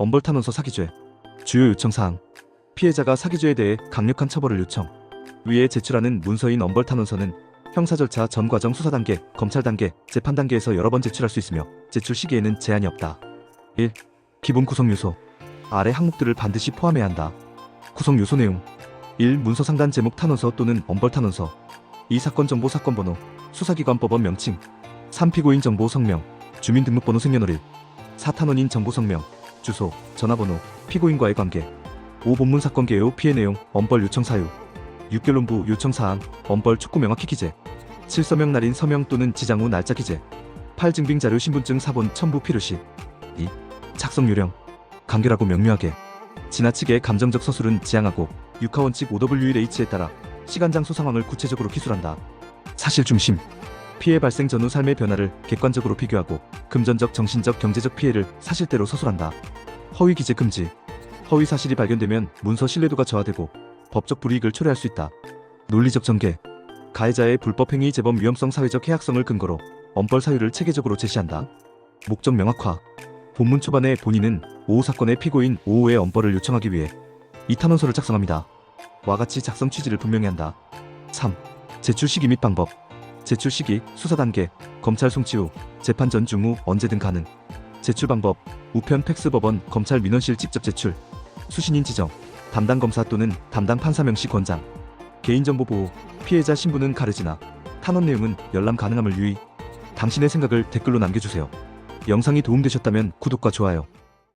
엄벌탄원서 사기죄 주요 요청사항 피해자가 사기죄에 대해 강력한 처벌을 요청 위에 제출하는 문서인 엄벌탄원서는 형사 절차 전 과정 수사 단계, 검찰 단계, 재판 단계에서 여러 번 제출할 수 있으며 제출 시기에는 제한이 없다. 1. 기본 구성 요소 아래 항목들을 반드시 포함해야 한다. 구성 요소 내용 1. 문서 상단 제목 탄원서 또는 엄벌 탄원서 2. 사건 정보 사건 번호 수사기관 법원 명칭 3. 피고인 정보 성명 주민등록번호 생년월일 4. 탄원인 정보 성명 주소 전화번호 피고인과의 관계 5. 본문 사건 개요 피해 내용 엄벌 요청 사유 6. 결론부 요청 사항 엄벌 촉구 명확히 기재 7. 서명 날인 서명 또는 지장 후 날짜 기재 8. 증빙 자료 신분증 사본 첨부 필요시 2. 작성 요령 간결하고 명료하게 지나치게 감정적 서술은 지양하고 육하 원칙 5WLH에 따라 시간 장소 상황을 구체적으로 기술한다. 사실 중심 피해 발생 전후 삶의 변화를 객관적으로 비교하고 금전적, 정신적, 경제적 피해를 사실대로 서술한다. 허위 기재 금지 허위 사실이 발견되면 문서 신뢰도가 저하되고 법적 불이익을 초래할 수 있다. 논리적 전개 가해자의 불법 행위 재범 위험성 사회적 해악성을 근거로 엄벌 사유를 체계적으로 제시한다. 목적 명확화 본문 초반에 본인은 5호 사건의 피고인 5호의 엄벌을 요청하기 위해 이 탄원서를 작성합니다. 와 같이 작성 취지를 분명히 한다. 3. 제출 시기 및 방법 제출 시기, 수사 단계, 검찰 송치 후, 재판 전중 후 언제든 가능. 제출 방법 우편 팩스 법원 검찰 민원실 직접 제출. 수신인 지정 담당 검사 또는 담당 판사 명시 권장. 개인정보 보호 피해자 신분은 가르지나. 탄원 내용은 열람 가능함을 유의. 당신의 생각을 댓글로 남겨주세요. 영상이 도움되셨다면 구독과 좋아요